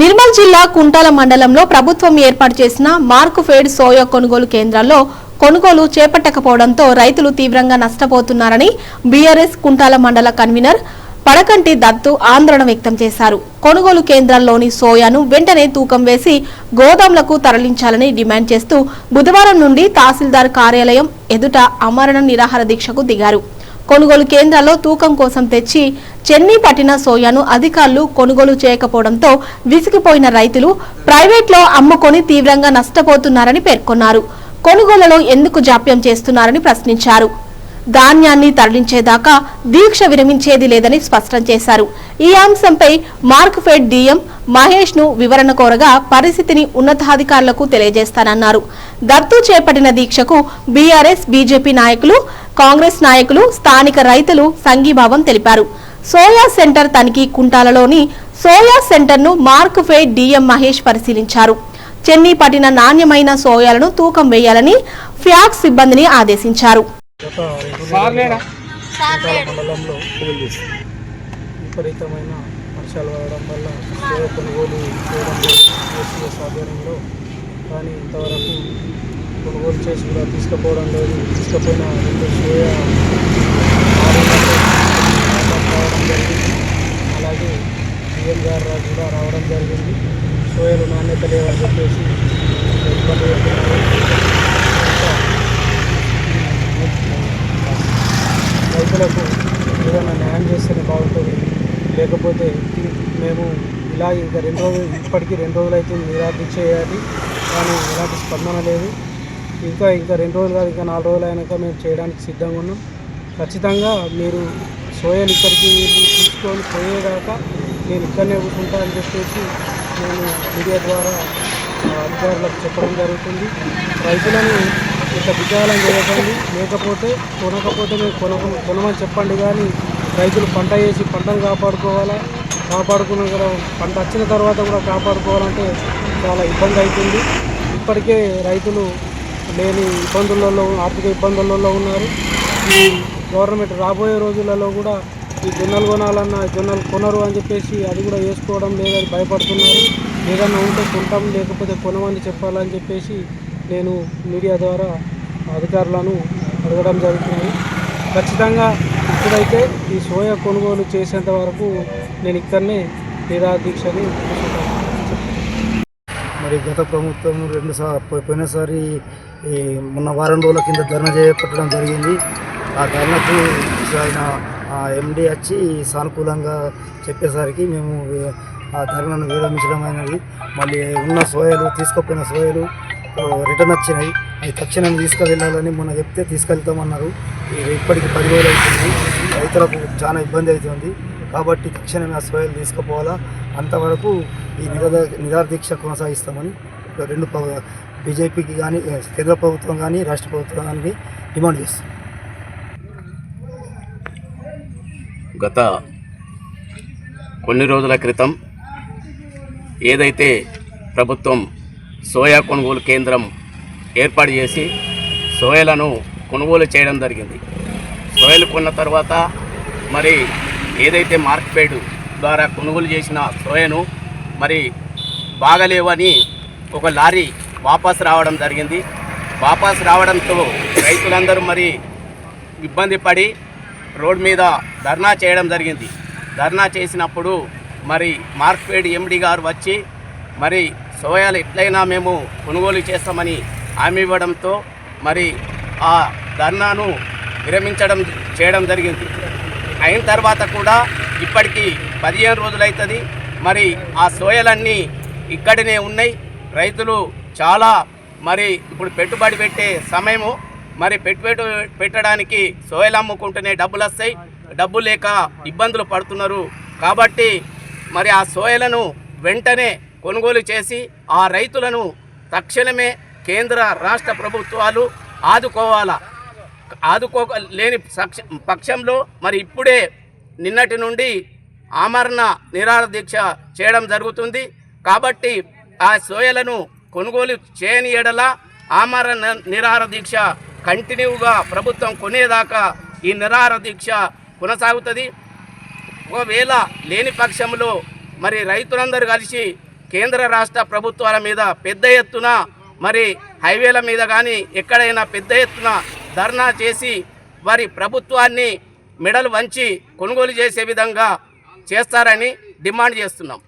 నిర్మల్ జిల్లా కుంటాల మండలంలో ప్రభుత్వం ఏర్పాటు చేసిన మార్కు ఫేడ్ సోయా కొనుగోలు కేంద్రాల్లో కొనుగోలు చేపట్టకపోవడంతో రైతులు తీవ్రంగా నష్టపోతున్నారని బీఆర్ఎస్ కుంటాల మండల కన్వీనర్ పడకంటి దత్తు ఆందోళన వ్యక్తం చేశారు. కొనుగోలు కేంద్రాల్లోని సోయాను వెంటనే తూకం వేసి గోదాంలకు తరలించాలని డిమాండ్ చేస్తూ బుధవారం నుండి తహసీల్దార్ కార్యాలయం ఎదుట అమరణ నిరాహార దీక్షకు దిగారు. కొనుగోలు కేంద్రాల్లో తూకం కోసం తెచ్చి చెన్నీ పట్టిన సోయాను అధికారులు కొనుగోలు చేయకపోవడంతో విసిగిపోయిన రైతులు ప్రైవేట్లో అమ్ముకొని తీవ్రంగా నష్టపోతున్నారని పేర్కొన్నారు. కొనుగోలలో ఎందుకు జాప్యం చేస్తున్నారని ప్రశ్నించారు. ధాన్యాన్ని తరలించేదాకా దీక్ష విరమించేది లేదని స్పష్టం చేశారు. ఈ అంశంపై మార్క్ఫెడ్ డిఎం మహేష్ను వివరణ కోరగా పరిస్థితిని ఉన్నతాధికారులకు తెలియజేస్తానన్నారు. దత్తు చేపట్టిన దీక్షకు బీఆర్ఎస్ బీజేపీ నాయకులు కాంగ్రెస్ నాయకులు స్థానిక రైతులు సంఘీభావం తెలిపారు. సోయా సెంటర్ తనిఖీ కుంటాలలోని సోయా సెంటర్ను మార్క్ఫెడ్ డిఎం మహేష్ పరిశీలించారు. చెన్నీ పట్టిన నాణ్యమైన సోయాలను తూకం వేయాలని ఫ్యాక్స్ సిబ్బందిని ఆదేశించారు. విపరీతమైన వర్షాలు పడడం వల్ల కొనుగోలు చేయడం ఆధ్వర్యంలో కానీ ఇంతవరకు కొనుగోలు చేసి కూడా తీసుకుపోవడం లేదు. తీసుకుపోయిన రెండు సోయా రావడం జరిగింది. అలాగే సీఎం గారు కూడా రావడం జరిగింది. సోయలు నాణ్యత లేవని చెప్పేసి ఇబ్బంది రైతులకు ఏదైనా న్యాయం చేస్తేనే బాగుంటుంది. లేకపోతే మేము ఇలా ఇంకా రెండు రోజులు ఇప్పటికీ రెండు రోజులు అయితే నిరాకరించేయాలి. చేయాలి కానీ ఎలాంటి స్పందన లేదు. ఇంకా ఇంకా రెండు రోజులు కాదు ఇంకా నాలుగు రోజులు అయినాక మేము చేయడానికి సిద్ధంగా ఉన్నాం. ఖచ్చితంగా మీరు సోయలు ఇక్కడికి తీసుకొని పోయేదాకా నేను ఇక్కడనే కూర్చుంటా అని చెప్పేసి నేను మీడియా ద్వారా అధికారులకు చెప్పడం జరుగుతుంది. రైతులను ఇంత విచారం చేయకండి లేకపోతే కొనకపోతే మేము కొన కొనమని చెప్పండి కానీ రైతులు పంట వేసి పంటను కాపాడుకోవాలా? కాపాడుకున్న కూడా పంట వచ్చిన తర్వాత కూడా కాపాడుకోవాలంటే చాలా ఇబ్బంది అవుతుంది. ఇప్పటికే రైతులు లేని ఇబ్బందులలో ఆర్థిక ఇబ్బందులలో ఉన్నారు. ఈ గవర్నమెంట్ రాబోయే రోజులలో కూడా ఈ జొన్నలు కొనాలన్నా జొన్నలు కొనరు అని చెప్పేసి అది కూడా వేసుకోవడం లేదని భయపడుతున్నారు. ఏదన్నా ఉంటే కొంటాం లేకపోతే కొనమని చెప్పాలని చెప్పేసి నేను మీడియా ద్వారా అధికారులను అడగడం జరుగుతుంది. ఖచ్చితంగా ఇప్పుడైతే ఈ సోయా కొనుగోలు చేసేంత వరకు నేను ఇక్కడనే నిరాదీక్షని మరి గత ప్రభుత్వం రెండు సార్ పోయినసారి మొన్న వారం రోజుల కింద ధర్నా చేపట్టడం జరిగింది. ఆ ధర్నకు ఆయన ఎండి వచ్చి సానుకూలంగా చెప్పేసరికి మేము ఆ ధర్నాను విరమించడం అయినది. మళ్ళీ ఉన్న సోయలు తీసుకుపోయిన సోయలు రిటర్న్ వచ్చినాయి అవి తక్షణం తీసుకువెళ్ళాలని మొన్న చెప్తే తీసుకెళ్తామన్నారు. ఇది ఇప్పటికి పది రోజులు అవుతుంది. రైతులకు చాలా ఇబ్బంది అవుతుంది. కాబట్టి తక్షణమే ఆ సోయలు తీసుకుపోవాలా. అంతవరకు ఈ నిరాద నిరాదీక్ష కొనసాగిస్తామని రెండు బీజేపీకి కానీ కేంద్ర ప్రభుత్వం కానీ రాష్ట్ర ప్రభుత్వం కానీ డిమాండ్ చేస్తుంది. గత కొన్ని రోజుల క్రితం ఏదైతే ప్రభుత్వం సోయా కొనుగోలు కేంద్రం ఏర్పాటు చేసి సోయలను కొనుగోలు చేయడం జరిగింది. సోయలు కొన్న తర్వాత మరి ఏదైతే మార్కెట్ ద్వారా కొనుగోలు చేసిన సోయను మరి బాగలేవని ఒక లారీ వాపస్ రావడం జరిగింది. వాపస్ రావడంతో రైతులందరూ మరి ఇబ్బంది పడి రోడ్ మీద ధర్నా చేయడం జరిగింది. ధర్నా చేసినప్పుడు మరి మార్క్పేడ్ ఎండి గారు వచ్చి మరి సోయాలు ఎట్లయినా మేము కొనుగోలు చేస్తామని హామీ ఇవ్వడంతో మరి ఆ ధర్నాను విరమించడం చేయడం జరిగింది. అయిన తర్వాత కూడా ఇప్పటికీ పదిహేను రోజులు అవుతుంది మరి ఆ సోయలన్నీ ఇక్కడనే ఉన్నాయి. రైతులు చాలా మరి ఇప్పుడు పెట్టుబడి పెట్టే సమయము మరి పెట్టుబడి పెట్టడానికి సోయలు అమ్ముకుంటేనే డబ్బులు వస్తాయి. డబ్బు లేక ఇబ్బందులు పడుతున్నారు. కాబట్టి మరి ఆ సోయలను వెంటనే కొనుగోలు చేసి ఆ రైతులను తక్షణమే కేంద్ర రాష్ట్ర ప్రభుత్వాలు ఆదుకోవాలా. ఆదుకో లేని సక్ష- పక్షంలో మరి ఇప్పుడే నిన్నటి నుండి ఆమరణ నిరాహార దీక్ష చేయడం జరుగుతుంది. కాబట్టి ఆ సోయలను కొనుగోలు చేయని ఎడల ఆమర నిరార దీక్ష కంటిన్యూగా ప్రభుత్వం కొనేదాకా ఈ నిరార దీక్ష కొనసాగుతుంది. ఒకవేళ లేని పక్షంలో మరి రైతులందరూ కలిసి కేంద్ర రాష్ట్ర ప్రభుత్వాల మీద పెద్ద ఎత్తున మరి హైవేల మీద కానీ ఎక్కడైనా పెద్ద ఎత్తున ధర్నా చేసి వారి ప్రభుత్వాన్ని మెడలు వంచి కొనుగోలు చేసే విధంగా చేస్తారని డిమాండ్ చేస్తున్నాం.